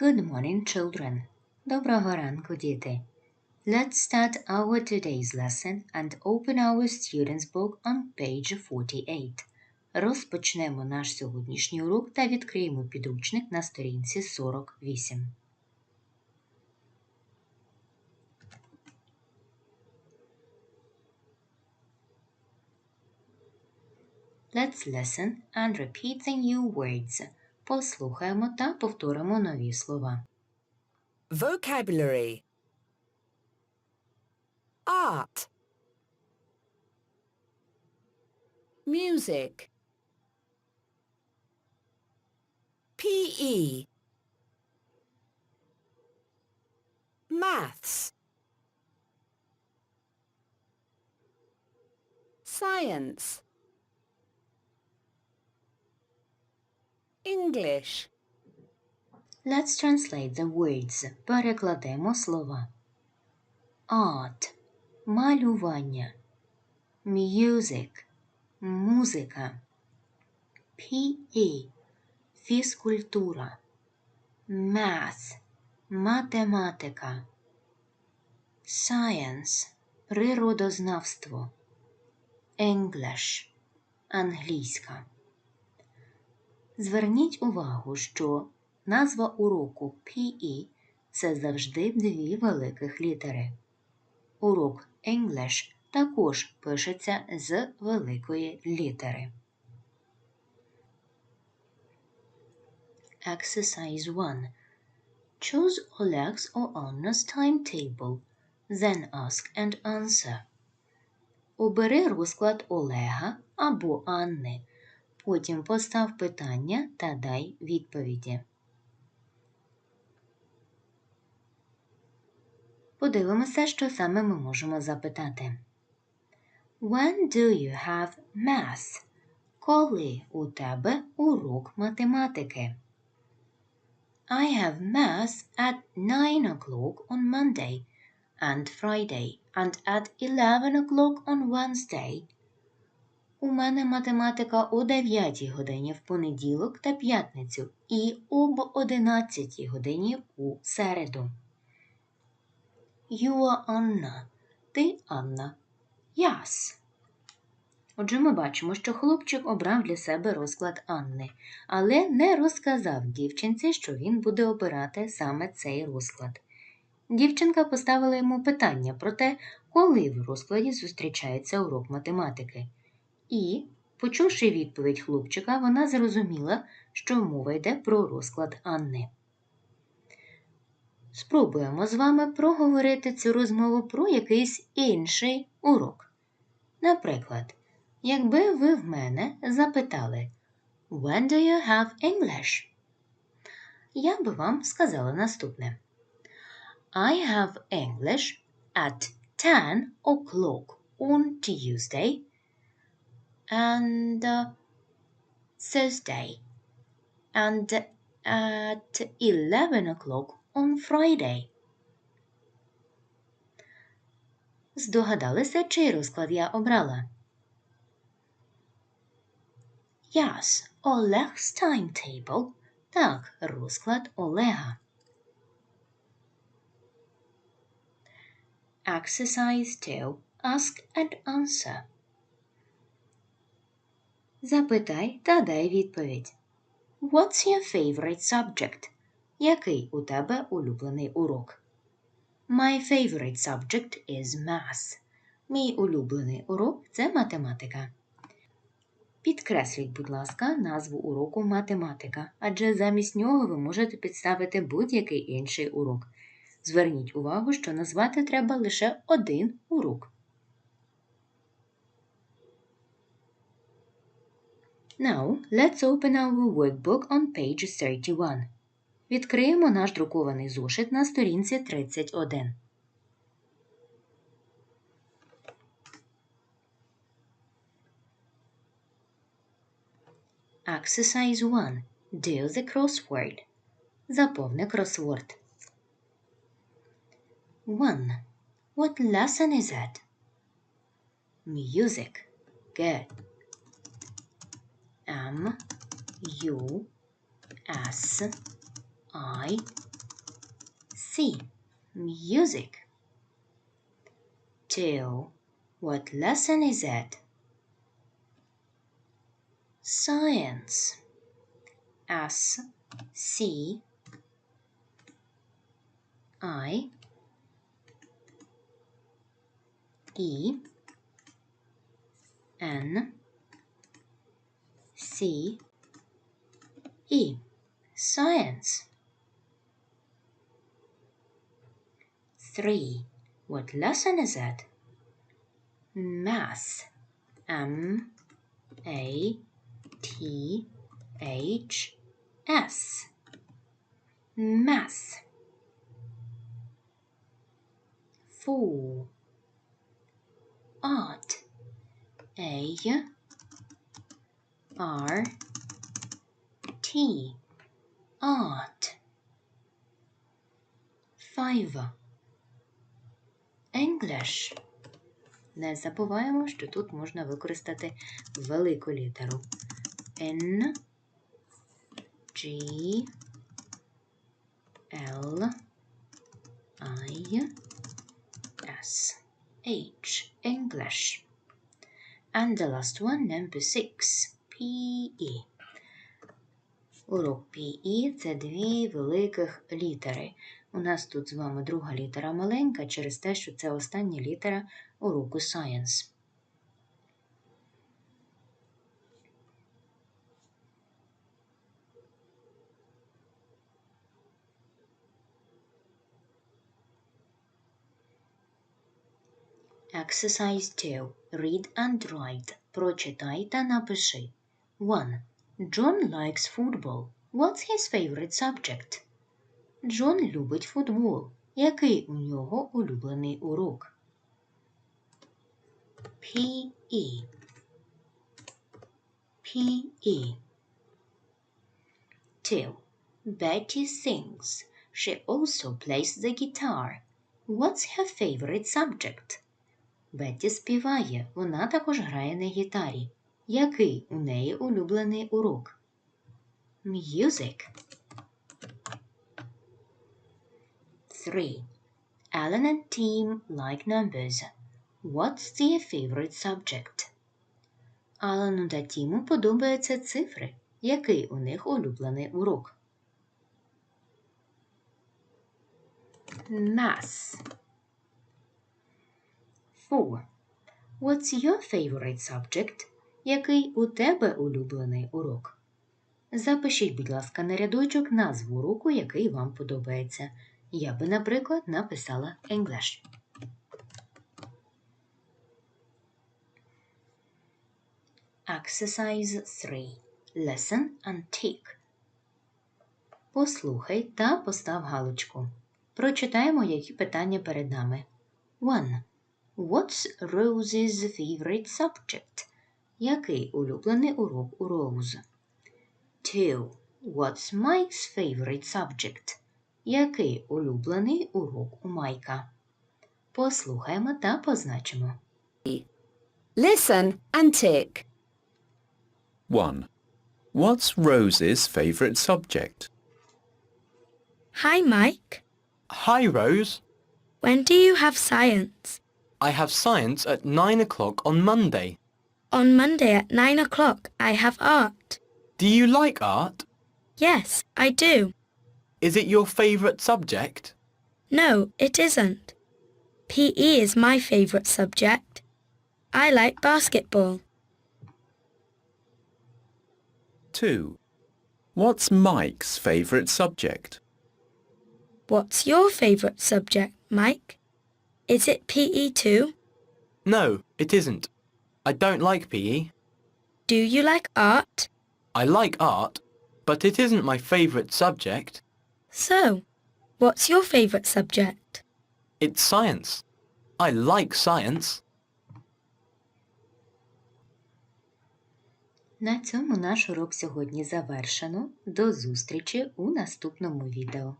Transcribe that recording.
Good morning, children. Доброго ранку, діти. Let's start our today's lesson and open our student's book on page 48. Розпочнемо наш сьогоднішній урок та відкриємо підручник на сторінці 48. Let's listen and repeat the new words. Послухаємо та повторимо нові слова. Vocabulary Art Music PE Maths Science English Let's translate the words. Перекладемо слова. Art – малювання. Music – музика. PE – фізкультура. Math – математика. Science – природознавство. English – англійська. Зверніть увагу, що назва уроку PE це завжди дві великих літери. Урок English також пишеться з великої літери. Exercise 1. Choose Oleg's or Anna's timetable. Then ask and answer. Обери розклад Олега або Анни. Потім постав питання та дай відповіді. Подивимося, що саме ми можемо запитати. When do you have math? Коли у тебе урок математики? I have math at 9 o'clock on Monday and Friday and at 11 o'clock on Wednesday. У мене математика о 9 годині в понеділок та п'ятницю і об 11 годині у середу. Are Anna. Ти Анна. Yes. Отже, ми бачимо, що хлопчик обрав для себе розклад Анни, але не розказав дівчинці, що він буде обирати саме цей розклад. Дівчинка поставила йому питання про те, коли в розкладі зустрічається урок математики. І, почувши відповідь хлопчика, вона зрозуміла, що мова йде про розклад Анни. Спробуємо з вами проговорити цю розмову про якийсь інший урок. Наприклад, якби ви в мене запитали When do you have English? Я би вам сказала наступне. I have English at 10 o'clock on Tuesday and uh, Thursday and at 11 o'clock on Friday. Здогадалися, чий розклад я обрала? Yes, Oleg's timetable. Так, розклад Олега. Exercise 2. Ask and answer. Запитай та дай відповідь. What's your favorite subject? Який у тебе улюблений урок? My favorite subject is math. Мій улюблений урок це математика. Підкресліть, будь ласка, назву уроку математика, адже замість нього ви можете підставити будь-який інший урок. Зверніть увагу, що назвати треба лише один урок. Now, let's open our workbook on page 31. Відкриємо наш друкований зошит на сторінці 31. Exercise 1. Do the crossword. Заповни кросворд. 1. What lesson is it? Music. Good. M U S I C. Music. 2. What lesson is it? Science. S. C. I. E. N. C. E. Science. 3. What lesson is it? Math. M. A. T. H. S. Math. 4. Art. A. R. T. Art. 5. English. Не забуваємо, що тут можна використати велику літеру N, G, L, I, S, H. English. And the last one, number 6, PE. Урок PE – це дві великих літери. У нас тут з вами друга літера маленька через те, що це остання літера уроку Science. Exercise 2. Read and write. Прочитай та напиши. 1. John likes football. What's his favorite subject? Джон любить футбол. Який у нього улюблений урок? PE. PE. 2. Betty sings. She also plays the guitar. What's her favorite subject? Бетті співає. Вона також грає на гітарі. Який у неї улюблений урок? Music. 3. Alan and Tim like numbers. What's their favorite subject? Алану та Тіму подобаються цифри. Який у них улюблений урок? Math. 4. What's your favorite subject? Який у тебе улюблений урок? Запишіть, будь ласка, на рядочок назву уроку, який вам подобається. Я би, наприклад, написала English. Exercise 3. Listen and tick. Послухай та постав галочку. Прочитаємо, які питання перед нами. 1. What's Rose's favorite subject? Який улюблений урок у Роуз? 2. What's Mike's favorite subject? Який улюблений урок у Майка? Послухаємо та позначимо. Listen and tick. 1. What's Rose's favourite subject? Hi, Mike. Hi, Rose. When do you have science? I have science at nine o'clock on Monday. On Monday at nine o'clock, I have art. Do you like art? Yes, I do. Is it your favourite subject? No, it isn't. PE is my favourite subject. I like basketball. 2. What's Mike's favourite subject? What's your favourite subject, Mike? Is it PE too? No, it isn't. I don't like PE. Do you like art? I like art, but it isn't my favourite subject. So, what's your favourite subject? It's science. I like science. На цьому наш урок сьогодні завершено. До зустрічі у наступному відео.